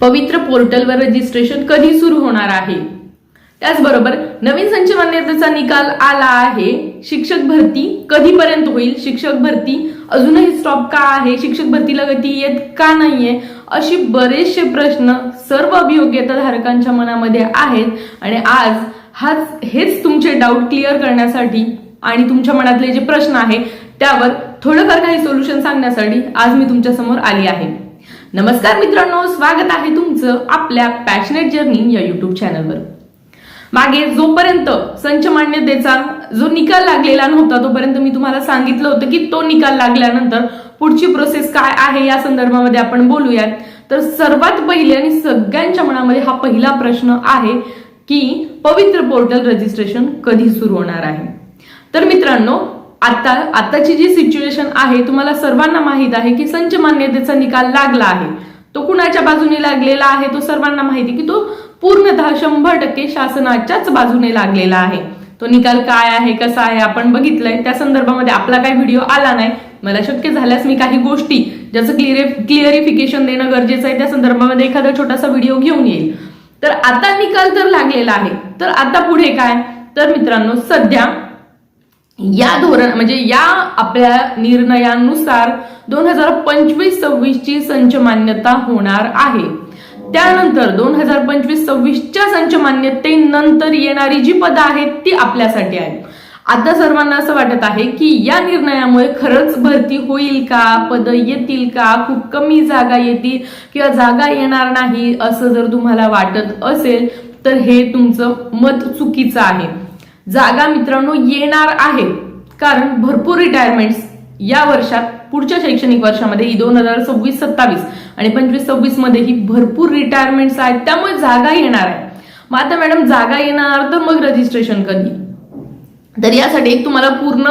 पवित्र पोर्टलवर रजिस्ट्रेशन कधी सुरू होणार आहे? त्याचबरोबर नवीन संच मान्यतेचा निकाल आला आहे. शिक्षक भरती कधीपर्यंत होईल? शिक्षक भरती अजूनही स्टॉप का आहे? शिक्षक भरतीला गती येत का नाहीये? अशी बरेचसे प्रश्न सर्व अभियोग्यता धारकांच्या मनामध्ये आहेत. आणि आज हाच हेच तुमचे डाऊट क्लिअर करण्यासाठी आणि तुमच्या मनातले जे प्रश्न आहे त्यावर थोडंफार काही सोल्युशन सांगण्यासाठी आज मी तुमच्यासमोर आली आहे. नमस्कार मित्रांनो स्वागत आहे तुमचं आपल्या पॅशनेट जर्नी या युट्यूब चॅनलवर मागे जोपर्यंत संच मान्यतेचा जो निकाल लागलेला नव्हता तोपर्यंत मी तुम्हाला सांगितलं होतं की तो निकाल लागल्यानंतर पुढची प्रोसेस काय आहे या संदर्भामध्ये आपण बोलूयात. तर सर्वात पहिले आणि सगळ्यांच्या मनामध्ये हा पहिला प्रश्न आहे की पवित्र पोर्टल रजिस्ट्रेशन कधी सुरू होणार आहे? तर मित्रांनो आता आताची जी सिच्युएशन आहे तुम्हाला सर्वांना माहीत आहे की संच मान्यतेचा निकाल लागला आहे. तो कुणाच्या बाजूने लागलेला आहे तो सर्वांना माहिती की तो पूर्णतः शंभर टक्के शासनाच्याच बाजूने लागलेला आहे. तो निकाल काय आहे कसा आहे आपण बघितलंय. त्या संदर्भामध्ये आपला काही व्हिडिओ आला नाही. मला शक्य झाल्यास मी काही गोष्टी ज्याचं क्लिअर क्लिअरिफिकेशन देणं गरजेचं आहे त्या संदर्भामध्ये एखादा छोटासा व्हिडिओ घेऊन येईल. तर आता निकाल तर लागलेला आहे. तर आता पुढे काय? तर मित्रांनो सध्या या धोरण म्हणजे या आपल्या निर्णयानुसार दोन हजार पंचवीस सव्वीस ची संच मान्यता होणार आहे. त्यानंतर दोन हजार पंचवीस सव्वीसच्या संच मान्यतेनंतर येणारी जी पदं आहेत ती आपल्यासाठी आहेत. आता सर्वांना असं वाटत आहे की या निर्णयामुळे खरंच भरती होईल का? पद येतील का? खूप कमी जागा येतील किंवा जागा येणार नाही असं जर तुम्हाला वाटत असेल तर हे तुमचं मत चुकीचं आहे. जागा मित्रांनो येणार आहे. कारण भरपूर रिटायरमेंट्स या वर्षात पुढच्या शैक्षणिक वर्षामध्ये ही दोन हजार सव्वीस सत्तावीस आणि पंचवीस सव्वीसमध्ये ही भरपूर रिटायरमेंट्स आहेत. त्यामुळे जागा येणार आहे. मग आता मॅडम जागा येणार तर मग रजिस्ट्रेशन कधी? तर यासाठी एक तुम्हाला पूर्ण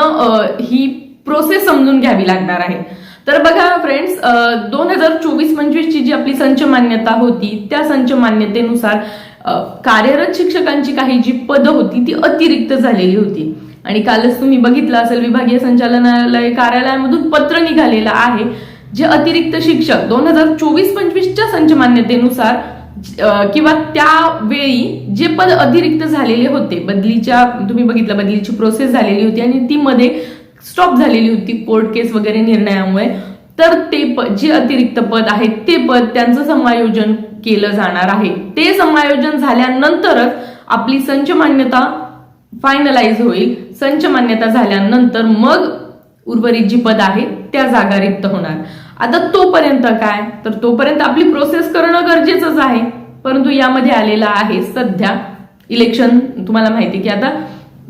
ही प्रोसेस समजून घ्यावी लागणार आहे. तर बघा फ्रेंड्स दोन हजार चोवीस पंचवीसची जी आपली संच मान्यता होती त्या संच मान्यतेनुसार कार्यरत शिक्षकांची काही जी पदं होती ती अतिरिक्त झालेली होती. आणि कालच तुम्ही बघितलं असेल विभागीय संचालनालय कार्यालयामधून पत्र निघालेलं आहे जे अतिरिक्त शिक्षक दोन हजार चोवीस पंचवीसच्या संच मान्यतेनुसार किंवा त्यावेळी जे पद अतिरिक्त झालेले होते बदलीच्या तुम्ही बघितलं बदलीची प्रोसेस झालेली होती आणि ती मध्ये स्टॉप झालेली होती कोर्ट केस वगैरे निर्णयामुळे. तर ते पद जे अतिरिक्त पद आहे ते पद त्यांचं समायोजन केलं जाणार आहे. ते समायोजन झाल्यानंतरच आपली संच मान्यता फायनलाइज होईल. संच मान्यता झाल्यानंतर मग उर्वरित जी पद आहेत त्या जागा रिक्त होणार. आता तोपर्यंत काय? तर तोपर्यंत आपली प्रोसेस करणं गरजेचंच आहे. परंतु यामध्ये आलेला आहे सध्या इलेक्शन तुम्हाला माहिती की आता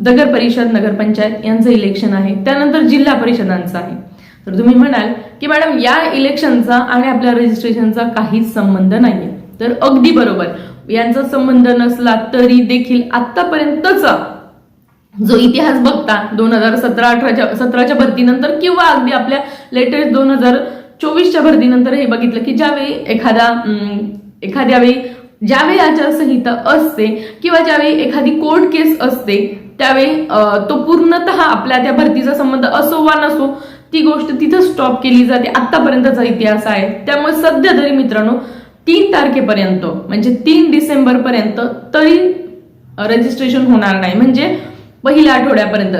नगर परिषद नगरपंचायत यांचं इलेक्शन आहे. त्यानंतर जिल्हा परिषदांचं आहे. तर तुम्ही म्हणाल की मॅडम या इलेक्शनचा आणि आपल्या रजिस्ट्रेशनचा काहीच संबंध नाहीये. तर अगदी बरोबर. यांचा संबंध नसला तरी देखील आतापर्यंतचा जो इतिहास बघता दोन हजार सतरा अठराच्या सतराच्या भरतीनंतर किंवा अगदी आपल्या लेटेस्ट दोन हजार चोवीसच्या भरतीनंतर हे बघितलं की ज्यावेळी एखादा एखाद्या वेळी ज्यावेळी आचारसंहिता असते किंवा ज्यावेळी एखादी कोर्ट केस असते त्यावेळी तो पूर्णतः आपल्या त्या भरतीचा संबंध असो वा नसो ती गोष्ट तिथं स्टॉप केली जाते. आतापर्यंतचा इतिहास आहे. त्यामुळे सध्या तरी मित्रांनो तीन तारखेपर्यंत म्हणजे तीन डिसेंबर पर्यंत तरी रजिस्ट्रेशन होणार नाही. म्हणजे पहिल्या आठवड्यापर्यंत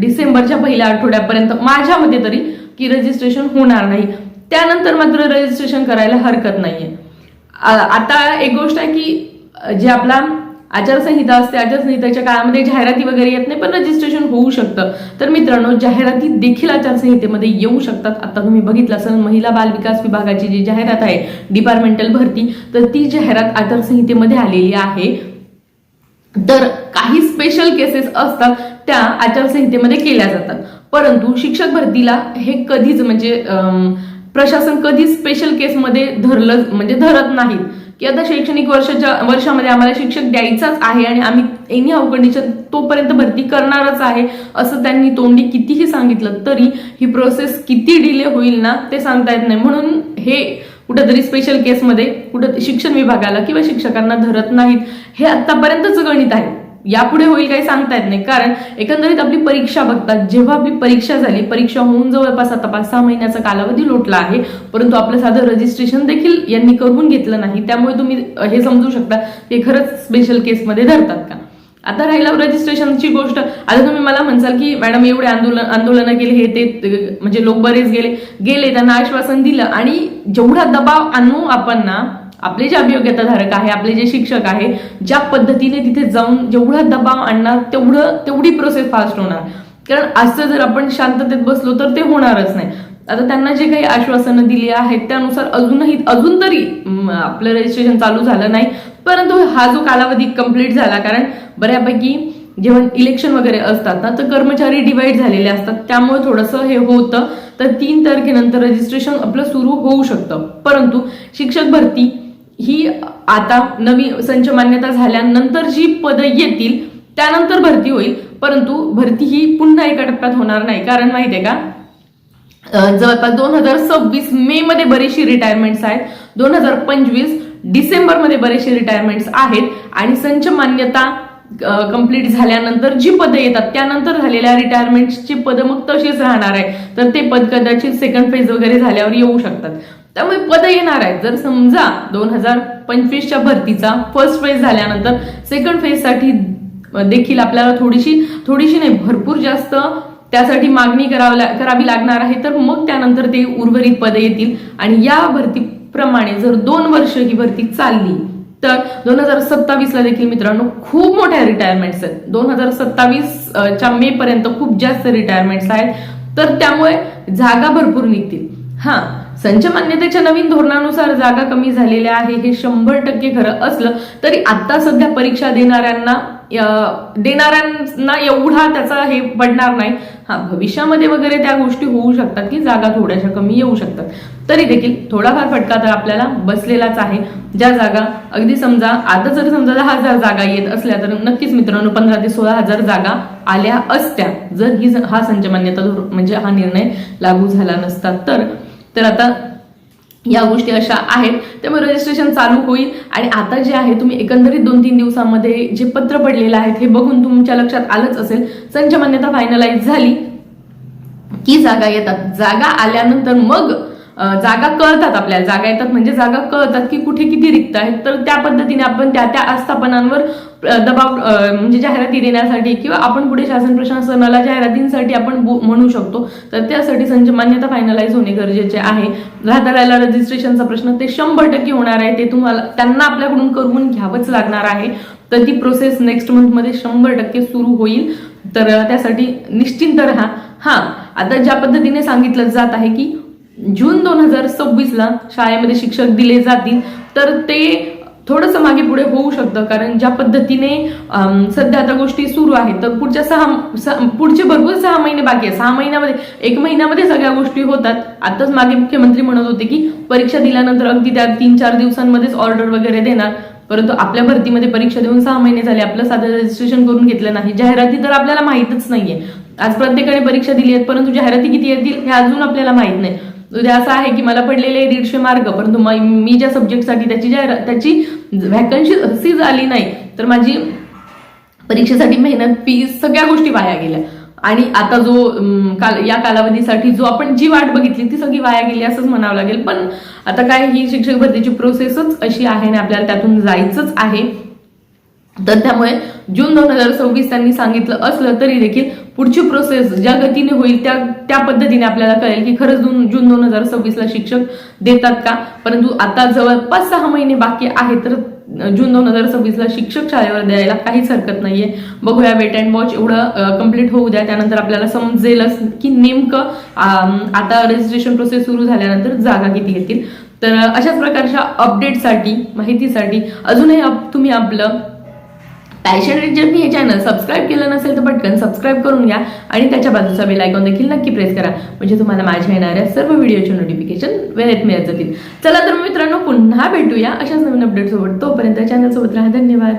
डिसेंबरच्या पहिल्या आठवड्यापर्यंत माझ्या मते तरी की रजिस्ट्रेशन होणार नाही. त्यानंतर मात्र रजिस्ट्रेशन करायला हरकत नाहीये. आता एक गोष्ट आहे की जे आपला आचारसंहिता असते आचारसंहितेच्या काळामध्ये जाहिराती वगैरे येत नाही पण रजिस्ट्रेशन होऊ शकतं. तर मित्रांनो जाहिराती देखील आचारसंहितेमध्ये येऊ शकतात. आता तुम्ही बघितलं असेल महिला बाल विकास विभागाची जी जाहिरात आहे डिपार्टमेंटल भरती तर ती जाहिरात आचारसंहितेमध्ये आलेली आहे. तर काही स्पेशल केसेस असतात त्या आचारसंहितेमध्ये केल्या जातात. परंतु शिक्षक भरतीला हे कधीच म्हणजे प्रशासन कधीच स्पेशल केसमध्ये धरलं म्हणजे धरत नाहीत. की आता शैक्षणिक वर्षाच्या वर्षामध्ये आम्हाला शिक्षक द्यायचाच आहे आणि आम्ही एनी हाऊ तोपर्यंत भरती करणारच आहे असं त्यांनी तोंडी कितीही सांगितलं तरी ही प्रोसेस किती डिले होईल ना ते सांगता येत नाही. म्हणून हे कुठंतरी स्पेशल केसमध्ये कुठं शिक्षण विभागाला किंवा शिक्षकांना धरत नाहीत. हे आत्तापर्यंतच गणित आहे. यापुढे होईल काही सांगता येत नाही. कारण एकंदरीत आपली परीक्षा बघतात जेव्हा आपली परीक्षा झाली परीक्षा होऊन जवळपास आता पाच सहा महिन्याचा कालावधी लोटला आहे परंतु आपलं साधं रजिस्ट्रेशन देखील यांनी करून घेतलं नाही. त्यामुळे तुम्ही हे समजू शकता की खरंच स्पेशल केसमध्ये धरतात का? आता राहिला रजिस्ट्रेशनची गोष्ट. आता तुम्ही मला म्हणसाल की मॅडम एवढे आंदोलन आंदोलनं केले हे ते म्हणजे लोक बरेच गेले. गेले त्यांना आश्वासन दिलं. आणि जेवढा दबाव आणू आपण ना आपले जे अभियोग्यताधारक आहे आपले जे शिक्षक आहे ज्या पद्धतीने तिथे जाऊन जेवढा दबाव आणणार तेवढं तेवढी प्रोसेस फास्ट होणार. कारण असं जर आपण शांततेत बसलो तर ते होणारच नाही. आता त्यांना जे काही आश्वासनं दिली आहेत त्यानुसार अजूनही अजून तरी आपलं रजिस्ट्रेशन चालू झालं नाही. परंतु हा जो कालावधी कंप्लीट झाला कारण बऱ्यापैकी जेव्हा इलेक्शन वगैरे असतात ना तर कर्मचारी डिवाईड झालेले असतात. त्यामुळे थोडंसं हे होतं. तर तीन तारखेनंतर रजिस्ट्रेशन आपलं सुरू होऊ शकतं. परंतु शिक्षक भरती ही आता नवी संच मान्यता झाल्यानंतर जी पदं येतील त्यानंतर भरती होईल. परंतु भरती ही पुन्हा एका टप्प्यात होणार नाही. कारण माहितीये का? जवळपास दोन हजार सव्वीस मे मध्ये बरीचशी रिटायरमेंट्स आहेत. दोन हजार पंचवीस डिसेंबरमध्ये बरेचसे रिटायरमेंट्स आहेत. आणि संच मान्यता कंप्लीट झाल्यानंतर जी पदं येतात त्यानंतर झालेल्या रिटायरमेंटची पदं मग तशीच राहणार आहे तर ते पद कदाचित सेकंड फेज वगैरे झाल्यावर येऊ शकतात. त्यामुळे पदं येणार आहेत. जर समजा दोन हजार पंचवीसच्या भरतीचा फर्स्ट फेज झाल्यानंतर सेकंड फेजसाठी देखील आपल्याला थोडीशी थोडीशी नाही भरपूर जास्त त्यासाठी मागणी करावी करावी लागणार आहे. तर मग त्यानंतर ते उर्वरित पदे येतील. आणि या भरतीप्रमाणे जर दोन वर्ष ही भरती चालली तर दोन हजार सत्तावीस ला देखील मित्रांनो खूप मोठ्या रिटायरमेंट्स आहेत. दोन हजार सत्तावीस च्या मे पर्यंत खूप जास्त रिटायरमेंट्स आहेत. तर त्यामुळे जागा भरपूर निघतील. हा संच मान्यतेच्या नवीन धोरणानुसार जागा कमी झालेल्या आहे हे शंभर टक्के खरं असलं तरी आता सध्या परीक्षा देणाऱ्यांना देणाऱ्यांना एवढा त्याचा हे पडणार नाही. हा भविष्यामध्ये वगैरे त्या गोष्टी होऊ शकतात की जागा थोड्याशा कमी येऊ शकतात. तरी देखील थोडाफार फटका तर आपल्याला बसलेलाच आहे. ज्या जागा अगदी समजा आता जर समजा दहा हजार जागा येत असल्या तर नक्कीच मित्रांनो पंधरा ते सोळा हजार जागा आल्या असत्या. जर ही हा संच मान्यता म्हणजे हा निर्णय लागू झाला नसता तर तर आता या गोष्टी अशा आहेत. त्यामुळे रजिस्ट्रेशन चालू होईल. आणि आता जे आहे तुम्ही एकंदरीत दोन तीन दिवसामध्ये जे पत्र पडलेलं आहे हे बघून तुमच्या लक्षात आलंच असेल. संच मान्यता फायनलाइज झाली. की जागा येतात. जागा आल्यानंतर मग जागा कळतात आपल्याला. जागा येतात म्हणजे जागा कळतात की कुठे किती रिक्त आहेत. तर त्या पद्धतीने आपण त्या त्या आस्थापनांवर दबाव म्हणजे जाहिराती देण्यासाठी किंवा आपण पुढे शासन प्रशासनाला जाहिरातींसाठी आपण म्हणू शकतो. तर त्यासाठी संच मान्यता फायनलाइज होणे गरजेचे आहे. राहता रजिस्ट्रेशनचा प्रश्न ते शंभर टक्के होणार आहे. ते तुम्हाला त्यांना आपल्याकडून करून घ्यावंच लागणार आहे. तर ती प्रोसेस नेक्स्ट मंथमध्ये शंभर टक्के सुरू होईल. तर त्यासाठी निश्चिंत राहा. हा आता ज्या पद्धतीने सांगितलं जात आहे की जून दोन हजार सव्वीस ला शाळेमध्ये शिक्षक दिले जातील तर ते थोडंसं मागे पुढे होऊ शकतं कारण ज्या पद्धतीने सध्या आता गोष्टी सुरू आहेत तर पुढच्या सहा पुढचे भरपूर सहा महिने बाकी आहे सहा महिन्यामध्ये एक महिन्यामध्ये सगळ्या गोष्टी होतात. आताच मागे मुख्यमंत्री म्हणत होते की परीक्षा दिल्यानंतर अगदी त्या तीन चार दिवसांमध्येच ऑर्डर वगैरे देणार. परंतु आपल्या भरतीमध्ये परीक्षा देऊन सहा महिने झाले आपलं साधं रजिस्ट्रेशन करून घेतलं नाही. जाहिराती तर आपल्याला माहीतच नाहीये. आज प्रत्येकाने परीक्षा दिली आहेत परंतु जाहिराती किती येतील हे अजून आपल्याला माहीत नाही. उद्या असं आहे की मला पडलेले दीडशे मार्क परंतु मी ज्या सब्जेक्टसाठी त्याची ज्या त्याची व्हॅकन्सी आली नाही तर माझी परीक्षेसाठी मेहनत फीस सगळ्या गोष्टी वाया गेल्या. आणि आता जो काल या कालावधीसाठी जो आपण जी वाट बघितली ती सगळी वाया गेली असंच म्हणावं लागेल. पण आता काय ही शिक्षक भरतीची प्रोसेसच अशी आहे आणि आपल्याला त्यातून जायचंच आहे. तर त्यामुळे जून दोन हजार सव्वीस त्यांनी सांगितलं असलं तरी देखील पुढची प्रोसेस ज्या गतीने होईल त्या त्या पद्धतीने आपल्याला कळेल की खरंच जून जून दोन हजार सव्वीसला शिक्षक देतात का? परंतु आता जवळपास सहा महिने बाकी आहे तर जून दोन हजार सव्वीसला शिक्षक शाळेवर द्यायला काहीच हरकत नाहीये. बघूया वेट अँड वॉच एवढं कंप्लीट होऊ द्या. त्यानंतर आपल्याला समजेलच की नेमकं आता रजिस्ट्रेशन प्रोसेस सुरू झाल्यानंतर जागा किती येतील. तर अशाच प्रकारच्या अपडेटसाठी माहितीसाठी अजूनही तुम्ही आपलं पॅशन रिजन हे चॅनल सबस्क्राईब केलं नसेल तर पटकन सबस्क्राईब करून घ्या आणि त्याच्या बाजूचा बेल आयकॉन देखील नक्की प्रेस करा. म्हणजे तुम्हाला माझ्या येणाऱ्या सर्व व्हिडिओचे नोटिफिकेशन वेळेत मिळत जातील. चला तर मित्रांनो पुन्हा भेटूया अशाच नवीन अपडेट सोबत. तोपर्यंत चॅनलसोबत राहा. धन्यवाद.